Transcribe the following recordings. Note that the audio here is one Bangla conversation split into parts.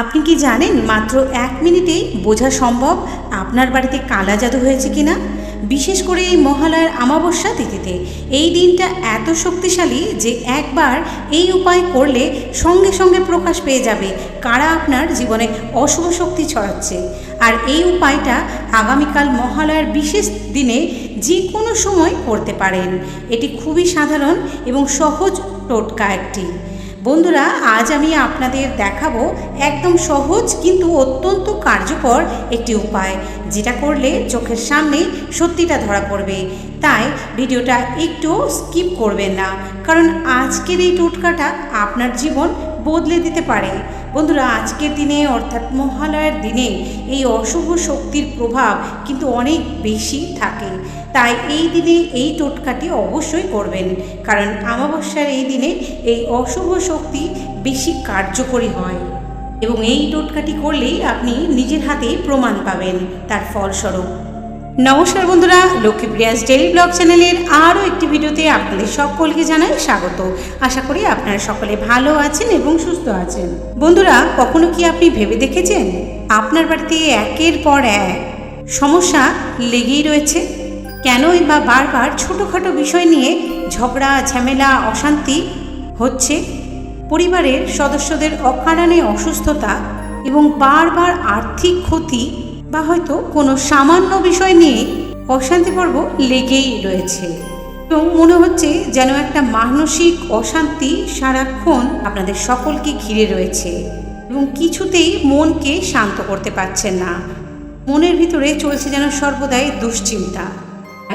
আপনি কি জানেন মাত্র এক মিনিটেই বোঝা সম্ভব আপনার বাড়িতে কালা জাদু হয়েছে কিনা? বিশেষ করে এই মহালয়ার অমাবস্যা তিথিতে। এই দিনটা এত শক্তিশালী যে একবার এই উপায় করলে সঙ্গে সঙ্গে প্রকাশ পেয়ে যাবে কারা আপনার জীবনে অশুভ শক্তি ছড়াচ্ছে। আর এই উপায়টা আগামীকাল মহালয়ার বিশেষ দিনে যে কোনো সময় করতে পারেন। এটি খুবই সাধারণ এবং সহজ টোটকা একটি। বন্ধুরা, আজ আমি আপনাদের দেখাবো একদম সহজ কিন্তু অত্যন্ত কার্যকর একটি উপায়, যেটা করলে চোখের সামনে সত্যিটা ধরা পড়বে। তাই ভিডিওটা একটু স্কিপ করবেন না, কারণ আজকের এই টোটকাটা আপনার জীবন বদলে দিতে পারে। বন্ধুরা, আজকের দিনে অর্থাৎ মহালয়ার দিনে এই অশুভ শক্তির প্রভাব কিন্তু অনেক বেশি থাকে। তাই এই দিনে এই টোটকাটি অবশ্যই করবেন। কারণ অমাবস্যার এই দিনে এই অশুভ শক্তি বেশি কার্যকরী হয়। এবং এই টোটকাটি করলেই আপনি নিজের হাতে প্রমাণ পাবেন তার ফলস্বরূপ। নমস্কার বন্ধুরা লক্ষ্মীপ্রিয়াস ডেইলি ব্লগ চ্যানেলের আরও একটি ভিডিওতে আপনাদের সকলকে জানাই স্বাগত। আশা করি আপনারা সকলে ভালো আছেন এবং সুস্থ আছেন। বন্ধুরা, কখনো কি আপনি ভেবে দেখেছেন? আপনার বাড়িতে একের পর এক সমস্যা লেগেই রয়েছে। কেনই বা বারবার ছোটোখাটো বিষয় নিয়ে ঝগড়া, ঝামেলা, অশান্তি হচ্ছে? পরিবারের সদস্যদের অকারণে অসুস্থতা এবং বারবার আর্থিক ক্ষতি বা হয়তো কোনো সামান্য বিষয় নিয়ে অশান্তি পর্ব লেগেই রয়েছে। এবং মনে হচ্ছে যেন একটা মানসিক অশান্তি সারাক্ষণ আপনাদের সকলকে ঘিরে রয়েছে এবং কিছুতেই মনকে শান্ত করতে পারছেন না। মনের ভিতরে চলছে যেন সর্বদাই দুশ্চিন্তা।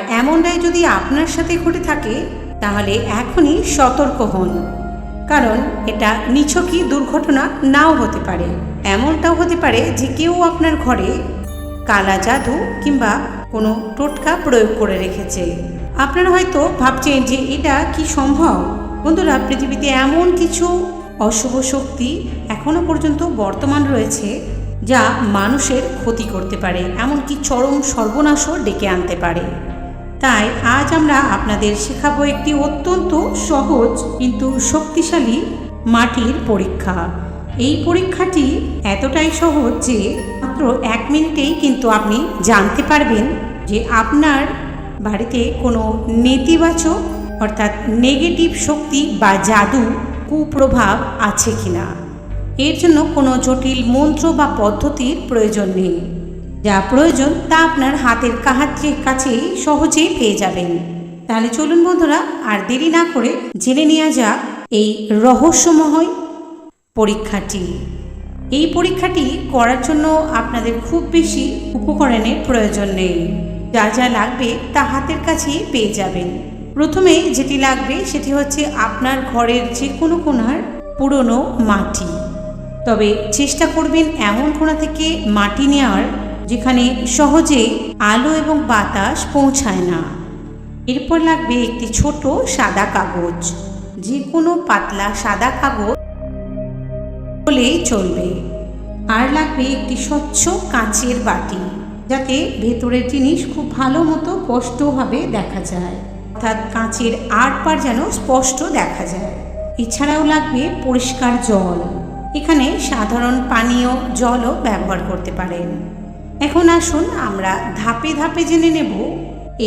এমনটাই যদি আপনার সাথে ঘটে থাকে, তাহলে এখনই সতর্ক হন। কারণ এটা নিছকই দুর্ঘটনা নাও হতে পারে। এমনটাও হতে পারে যে কেউ আপনার ঘরে কালা জাদু কিংবা কোনো টোটকা প্রয়োগ করে রেখেছে। আপনারা হয়তো ভাবছেন যে এটা কি সম্ভব? বন্ধুরা, পৃথিবীতে এমন কিছু অশুভ শক্তি এখনও পর্যন্ত বর্তমান রয়েছে যা মানুষের ক্ষতি করতে পারে। এমনকি চরম সর্বনাশও ডেকে আনতে পারে। তাই আজ আমরা আপনাদের শেখাবো একটি অত্যন্ত সহজ কিন্তু শক্তিশালী মাটির পরীক্ষা। এই পরীক্ষাটি এতটাই সহজ যে মাত্র এক মিনিটেই কিন্তু আপনি জানতে পারবেন যে আপনার বাড়িতে কোনো নেতিবাচক অর্থাৎ নেগেটিভ শক্তি বা জাদু কুপ্রভাব আছে কিনা। এর জন্য কোনো জটিল মন্ত্র বা পদ্ধতির প্রয়োজন নেই। যা প্রয়োজন তা আপনার হাতের কাহাত্রের কাছেই সহজেই পেয়ে যাবেন। তাহলে চলুন বন্ধুরা, আর দেরি না করে জেনে নেওয়া যাক এই রহস্যময় পরীক্ষাটি। এই পরীক্ষাটি করার জন্য আপনাদের খুব বেশি উপকরণের প্রয়োজন নেই। যা যা লাগবে তা হাতের কাছেই পেয়ে যাবেন। প্রথমে যেটি লাগবে সেটি হচ্ছে আপনার ঘরের যে কোনো কোনার পুরনো মাটি। তবে চেষ্টা করবেন এমন কোণা থেকে মাটি নেওয়ার যেখানে সহজে আলো এবং বাতাস পৌঁছায় না। এরপর লাগবে একটি ছোট সাদা কাগজ। যে কোনো পাতলা সাদা কাগজ হলেই চলবে। আর লাগবে একটি স্বচ্ছ কাঁচের বাটি, যাতে ভেতরের জিনিস খুব ভালো মতো স্পষ্টভাবে দেখা যায়। অর্থাৎ কাঁচের আর পার যেন স্পষ্ট দেখা যায়। এছাড়াও লাগবে পরিষ্কার জল। এখানে সাধারণ পানীয় জলও ব্যবহার করতে পারেন। এখন আসুন আমরা ধাপে ধাপে জেনে নেব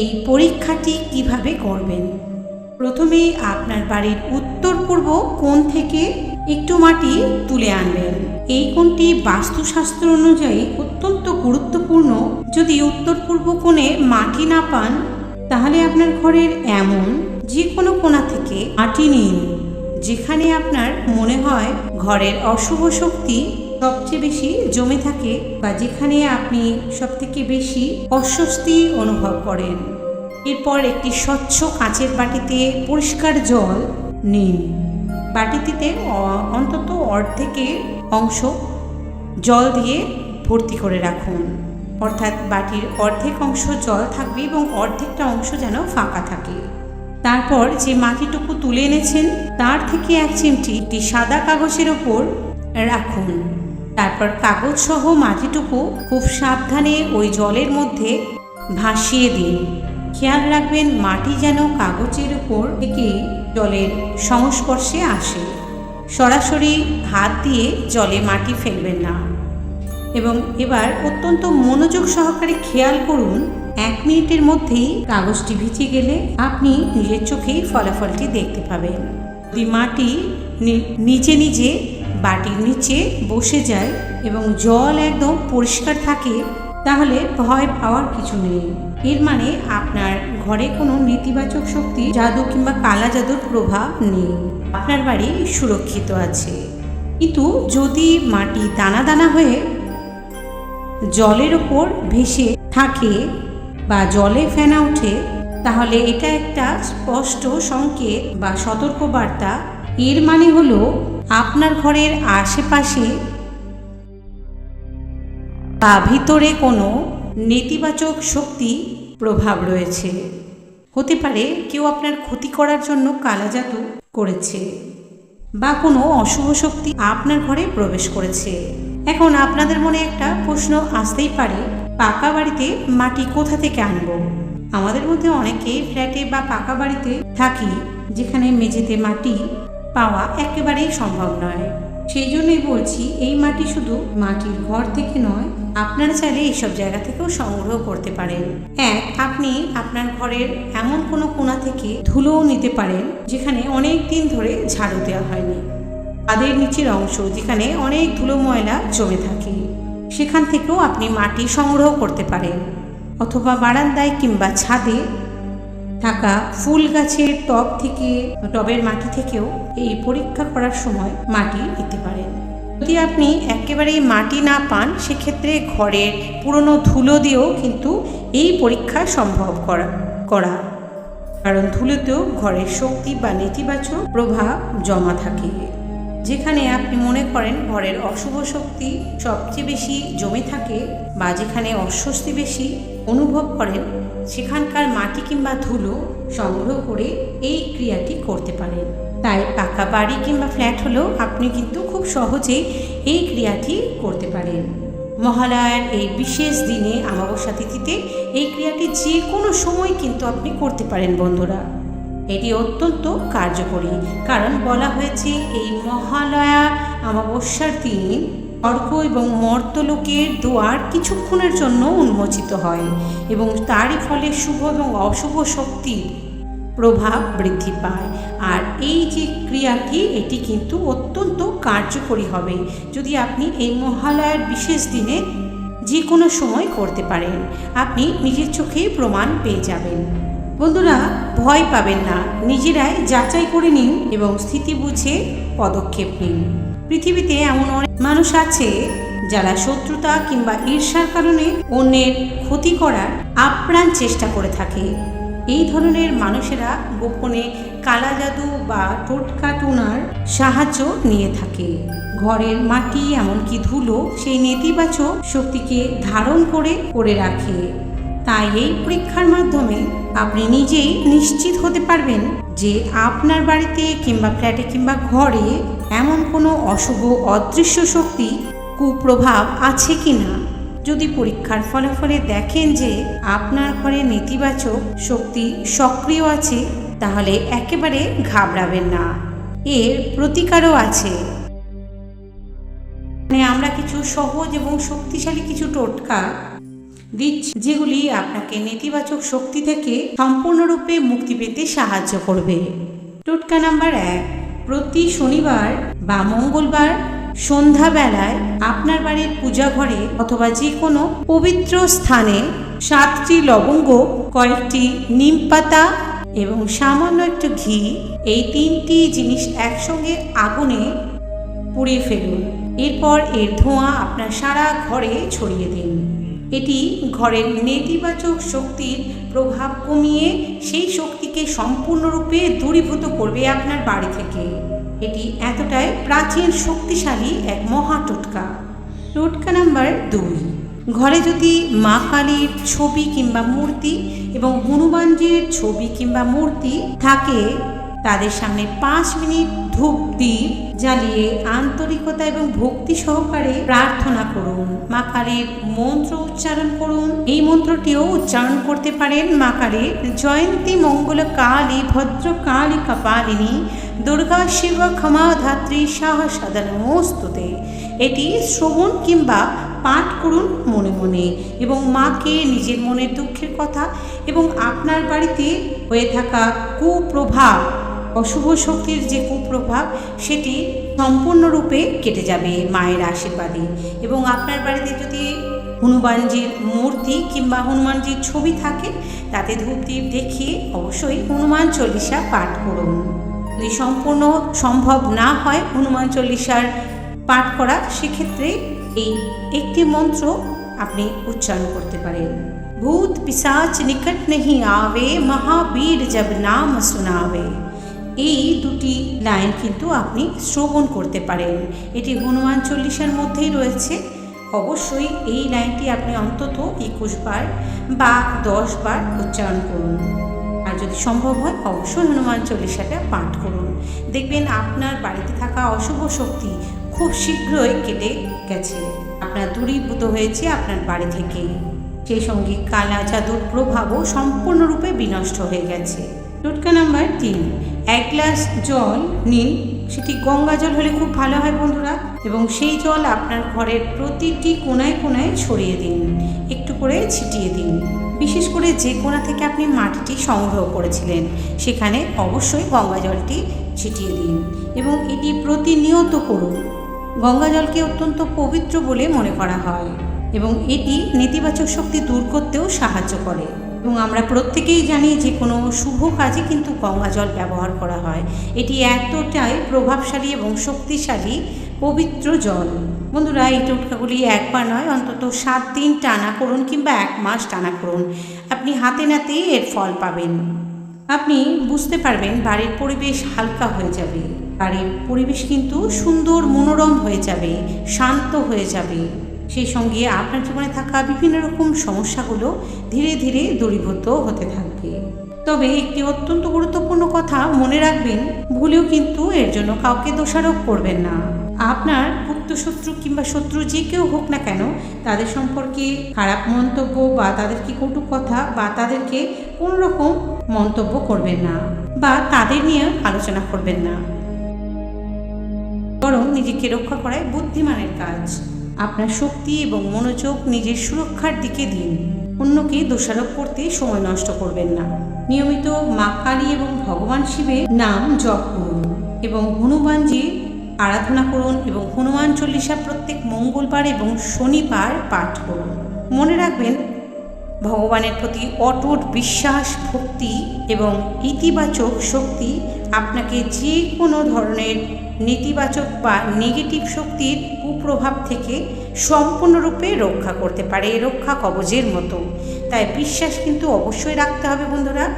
এই পরীক্ষাটি কীভাবে করবেন। প্রথমেই আপনার বাড়ির উত্তর পূর্ব কোণ থেকে একটু মাটি তুলে আনবেন। এই কোণটি বাস্তুশাস্ত্র অনুযায়ী অত্যন্ত গুরুত্বপূর্ণ। যদি উত্তর পূর্ব কোণে মাটি না পান, তাহলে আপনার ঘরের এমন যে কোনো কোণা থেকে মাটি নিন, যেখানে আপনার মনে হয় ঘরের অশুভ শক্তি সবচেয়ে বেশি জমে থাকে বা যেখানে আপনি সবথেকে বেশি অস্বস্তি অনুভব করেন। এরপর একটি স্বচ্ছ কাঁচের বাটিতে পরিষ্কার জল নিন। বাটিটিতে অন্তত অর্ধেকের অংশ জল দিয়ে ভর্তি করে রাখুন। অর্থাৎ বাটির অর্ধেক অংশ জল থাকবে এবং অর্ধেকটা অংশ যেন ফাঁকা থাকে। তারপর যে মাটিটুকু তুলে এনেছেন, তার থেকে এক চিমটি একটি সাদা কাগজের ওপর রাখুন। তারপর কাগজ সহ মাটিটুকু খুব সাবধানে ওই জলের মধ্যে ভাসিয়ে দিন। খেয়াল রাখবেন মাটি যেন কাগজের উপর থেকে জলের সংস্পর্শে আসে। সরাসরি হাত দিয়ে জলে মাটি ফেলবেন না। এবং এবার অত্যন্ত মনোযোগ সহকারে খেয়াল করুন, এক মিনিটের মধ্যেই কাগজটি ভিজে গেলে আপনি নিজের চোখেই ফলাফলটি দেখতে পাবেন। যদি মাটি নি- নিজে নিজে বাটির নিচে বসে যায় এবং জল একদম পরিষ্কার থাকে, তাহলে ভয় পাওয়ার কিছু নেই। এর মানে আপনার ঘরে কোনো নেতিবাচক শক্তি, জাদু কিংবা কালা জাদুর প্রভাব নেই। আপনার বাড়ি সুরক্ষিত আছে। কিন্তু যদি মাটি দানা দানা হয়ে জলের ওপর ভেসে থাকে বা জলে ফেনা ওঠে, তাহলে এটা একটা স্পষ্ট সংকেত বা সতর্কবার্তা এর মানে হলো আপনার ঘরের আশেপাশে বা ভিতরে কোনো নেতিবাচক শক্তি প্রভাব রয়েছে। হতে পারে কেউ আপনার ক্ষতি করার জন্য কালা জাদু করেছে বা কোনো অশুভ শক্তি আপনার ঘরে প্রবেশ করেছে। এখন আপনাদের মনে একটা প্রশ্ন আসতেই পারে, পাকা বাড়িতে মাটি কোথা থেকে আনব? আমাদের মধ্যে অনেকেই ফ্ল্যাটে বা পাকা বাড়িতে থাকি, যেখানে মেঝেতে মাটি পাওয়া একেবারেই সম্ভব নয়। সেই জন্যই বলছি, এই মাটি শুধু মাটির ঘর থেকে নয়, আপনারা চাইলে এইসব জায়গা থেকেও সংগ্রহ করতে পারেন। এক, আপনি আপনার ঘরের এমন কোনো কোণা থেকে ধুলোও নিতে পারেন, যেখানে অনেক দিন ধরে ঝাড়ু দেওয়া হয়নি। তাদের নিচের অংশ যেখানে অনেক ধুলো ময়লা জমে থাকে, সেখান থেকেও আপনি মাটি সংগ্রহ করতে পারেন। অথবা বারান্দায় কিংবা ছাদে থাকা ফুল গাছের টব থেকে, টবের মাটি থেকেও এই পরীক্ষা করার সময় মাটি দিতে পারেন। যদি আপনি একেবারেই মাটি না পান, সেক্ষেত্রে ঘরের পুরনো ধুলো দিয়েও কিন্তু এই পরীক্ষা সম্ভব করা করা। কারণ ধুলোতেও ঘরের শক্তি বা নেতিবাচক প্রভাব জমা থাকে। যেখানে আপনি মনে করেন ঘরের অশুভ শক্তি সবচেয়ে বেশি জমে থাকে বা যেখানে অস্বস্তি বেশি অনুভব করেন সেখানকার মাটি কিংবা ধুলো সংগ্রহ করে এই ক্রিয়াটি করতে পারেন। তাই পাকা বাড়ি কিংবা ফ্ল্যাট হলেও আপনি কিন্তু খুব সহজেই এই ক্রিয়াটি করতে পারেন। মহালয়ার এই বিশেষ দিনে অমাবস্যা তিথিতে এই ক্রিয়াটি যে কোনো সময় কিন্তু আপনি করতে পারেন বন্ধুরা। এটি অত্যন্ত কার্যকরী, কারণ বলা হয়েছে এই মহালয়া অমাবস্যার দিন অর্ঘ এবং মর্তলোকের দুয়ার কিছুক্ষণের জন্য উন্মোচিত হয় এবং তারই ফলে শুভ এবং অশুভ শক্তির প্রভাব বৃদ্ধি পায়। আর এই যে ক্রিয়াটি, এটি কিন্তু অত্যন্ত কার্যকরী হবে যদি আপনি এই মহালয়ার বিশেষ দিনে যে কোনো সময় করতে পারেন। আপনি নিজের চোখেই প্রমাণ পেয়ে যাবেন। বন্ধুরা, ভয় পাবেন না। নিজেরাই যাচাই করে নিন এবং স্থিতি বুঝে পদক্ষেপ নিন। পৃথিবীতে এমন অনেক মানুষ আছে যারা শত্রুতা কিংবা ঈর্ষার কারণে অন্যের ক্ষতি করার আপ্রাণ চেষ্টা করে থাকে। এই ধরনের মানুষেরা গোপনে কালা জাদু বা টোটকা টোনার সাহায্য নিয়ে থাকে। ঘরের মাটি এমনকি ধুলো সেই নেতিবাচক শক্তিকে ধারণ করে করে রাখে। তাই এই পরীক্ষার মাধ্যমে আপনি নিজেই নিশ্চিত হতে পারবেন যে আপনার বাড়িতে কিংবা ফ্ল্যাটে কিংবা ঘরে এমন কোনো অশুভ, অদৃশ্য শক্তি, কুপ্রভাব আছে কি না যদি পরীক্ষার ফলাফলে দেখেন যে আপনার ঘরে নেতিবাচক শক্তি সক্রিয় আছে, তাহলে একেবারে ঘাবড়াবেন না। এর প্রতিকারও আছে। মানে আমরা কিছু সহজ এবং শক্তিশালী কিছু টোটকা দিচ্ছি, যেগুলি আপনাকে নেতিবাচক শক্তি থেকে সম্পূর্ণরূপে মুক্তি পেতে সাহায্য করবে। টোটকা নাম্বার এক। প্রতি শনিবার বা মঙ্গলবার সন্ধ্যাবেলায় আপনার বাড়ির পূজা ঘরে অথবা যে কোনো পবিত্র স্থানে সাতটি লবঙ্গ, কয়েকটি নিম পাতা এবং সামান্য একটু ঘি এই তিনটি জিনিস একসঙ্গে আগুনে পুড়িয়ে ফেলুন। এরপর এর ধোঁয়া আপনার সারা ঘরে ছড়িয়ে দিন। এটি ঘরের নেতিবাচক শক্তির প্রভাব কমিয়ে সেই শক্তিকে সম্পূর্ণরূপে দূরীভূত করবে আপনার বাড়ি থেকে। এটি এতটাই প্রাচীন শক্তিশালী এক মহা টোটকা। টোটকা নাম্বার দুই। ঘরে যদি মা কালীর ছবি কিংবা মূর্তি এবং হনুমানজির ছবি কিংবা মূর্তি থাকে, তাদের সামনে পাঁচ মিনিট ধূপ দ্বীপ জ্বালিয়ে আন্তরিকতা এবং ভক্তি সহকারে প্রার্থনা করুন। মা কালীর মন্ত্র উচ্চারণ করুন। এই মন্ত্রটিও উচ্চারণ করতে পারেন মা কালীর জয়ন্তী মঙ্গল কালী, ভদ্র কালী, কপালিনী, দুর্গা শিব ক্ষমা ধাত্রী সাহ সাধনমস্তুতে এটি শ্রবণ কিংবা পাঠ করুন মনে মনে এবং মাকে নিজের মনের দুঃখের কথা এবং আপনার বাড়িতে হয়ে থাকা কুপ্রভাব অশুভ শক্তির যে কুপ্রভাব, সেটি সম্পূর্ণরূপে কেটে যাবে মায়ের আশীর্বাদে। এবং আপনার বাড়িতে যদি হনুমানজির মূর্তি কিংবা হনুমানজির ছবি থাকে, তাতে ধূপদীপ দেখিয়ে অবশ্যই হনুমান চল্লিশা পাঠ করুন। যদি সম্পূর্ণ সম্ভব না হয় হনুমান চল্লিশার পাঠ করা, সেক্ষেত্রে এই একটি মন্ত্র আপনি উচ্চারণ করতে পারেন। ভূত পিসাচ নিকট নেহি আবে মহাবীর জব নাম শোনাবে এই দুটি লাইন কিন্তু আপনি শ্রবণ করতে পারেন। এটি হনুমান চল্লিশের মধ্যেই রয়েছে। অবশ্যই এই লাইনটি আপনি অন্তত একুশ বার বা দশ বার উচ্চারণ করুন। আর যদি সম্ভব হয়, অবশ্যই হনুমান চল্লিশাটা পাঠ করুন। দেখবেন আপনার বাড়িতে থাকা অশুভ শক্তি খুব শীঘ্রই কেটে গেছে। আপনার দূরীভূত হয়েছে আপনার বাড়ি থেকে। সেই সঙ্গে কালা জাদুর প্রভাবও সম্পূর্ণরূপে বিনষ্ট হয়ে গেছে। টোটকা নাম্বার তিন। এক গ্লাস জল নিন। সেটি গঙ্গা জল হলে খুব ভালো হয় বন্ধুরা। এবং সেই জল আপনার ঘরের প্রতিটি কোনায় কোনায় ছড়িয়ে দিন। একটু করে ছিটিয়ে দিন। বিশেষ করে যে কোণা থেকে আপনি মাটিটি সংগ্রহ করেছিলেন, সেখানে অবশ্যই গঙ্গা জলটি ছিটিয়ে দিন। এবং এটি প্রতিনিয়ত করুন। গঙ্গা জলকে অত্যন্ত পবিত্র বলে মনে করা হয়। এবং এটি নেতিবাচক শক্তি দূর করতেও সাহায্য করে। এবং আমরা প্রত্যেকেই জানি যে কোনো শুভ কাজে কিন্তু গঙ্গা জল ব্যবহার করা হয়। এটি এতটাই প্রভাবশালী এবং শক্তিশালী পবিত্র জল। বন্ধুরা, এই টোটকাগুলি একবার নয়, অন্তত সাত দিন টানা করুন কিংবা এক মাস টানা করুন। আপনি হাতে নাতে এর ফল পাবেন। আপনি বুঝতে পারবেন বাড়ির পরিবেশ হালকা হয়ে যাবে। বাড়ির পরিবেশ কিন্তু সুন্দর মনোরম হয়ে যাবে, শান্ত হয়ে যাবে। সেই সঙ্গে আপনার জীবনে থাকা বিভিন্ন রকম সমস্যাগুলো ধীরে ধীরে দূরীভূত হতে থাকবে। তবে একটি অত্যন্ত গুরুত্বপূর্ণ কথা মনে রাখবেন, ভুলেও কিন্তু এর জন্য কাউকে দোষারোপ করবেন না। আপনার গুপ্ত শত্রু কিংবা শত্রু যে কেউ হোক না কেন, তাদের সম্পর্কে খারাপ মন্তব্য বা তাদেরকে কটু কথা বা তাদেরকে কোনো রকম মন্তব্য করবেন না বা তাদের নিয়ে আলোচনা করবেন না। বরং নিজেকে রক্ষা করাই বুদ্ধিমানের কাজ। আপনার শক্তি এবং মনোযোগ নিজের সুরক্ষার দিকে দিন। অন্যকে দোষারোপ করতে সময় নষ্ট করবেন না। নিয়মিত মা কালী এবং ভগবান শিবের নাম জপ করুন এবং হনুমানজির আরাধনা করুন এবং হনুমান চল্লিশা প্রত্যেক মঙ্গলবার এবং শনিবার পাঠ করুন। মনে রাখবেন, ভগবানের প্রতি অটুট বিশ্বাস, ভক্তি এবং ইতিবাচক শক্তি আপনাকে যে কোনো ধরনের নেতিবাচক বা নেগেটিভ শক্তির কুপ্রভাব থেকে সম্পূর্ণরূপে রক্ষা করতে পারে রক্ষা কবজের মতো। তাই বিশ্বাস কিন্তু অবশ্যই রাখতে হবে বন্ধুরা।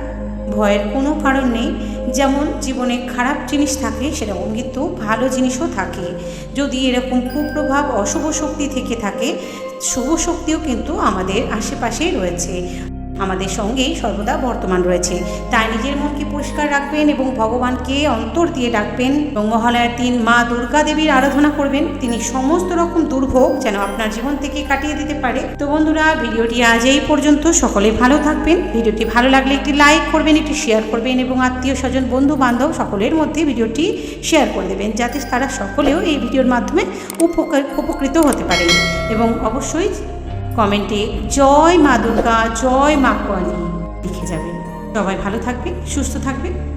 ভয়ের কোনো কারণ নেই। যেমন জীবনে খারাপ জিনিস থাকে, সেরকম কিন্তু ভালো জিনিসও থাকে। যদি এরকম কুপ্রভাব, অশুভ শক্তি থেকে থাকে, শুভ শক্তিও কিন্তু আমাদের আশেপাশেই রয়েছে। আমাদের সঙ্গেই সর্বদা বর্তমান রয়েছে। তাই নিজের মনকে পরিষ্কার রাখবেন এবং ভগবানকে অন্তর দিয়ে ডাকবেন। এবং মহালয়ার দিন মা দুর্গা দেবীর আরাধনা করবেন। তিনি সমস্ত রকম দুর্ভোগ যেন আপনার জীবন থেকে কাটিয়ে দিতে পারে। তো বন্ধুরা, ভিডিওটি আজ এই পর্যন্ত। সকলে ভালো থাকবেন। ভিডিওটি ভালো লাগলে একটি লাইক করবেন, একটি শেয়ার করবেন এবং আত্মীয় স্বজন বন্ধু বান্ধব সকলের মধ্যে ভিডিওটি শেয়ার করে দেবেন, যাতে তারা সকলেও এই ভিডিওর মাধ্যমে উপকার, উপকৃত হতে পারে এবং অবশ্যই কমেন্টে জয় মা দুর্গা জয় মা কালী লিখে যাবেন সবাই ভালো থাকবে সুস্থ থাকবেন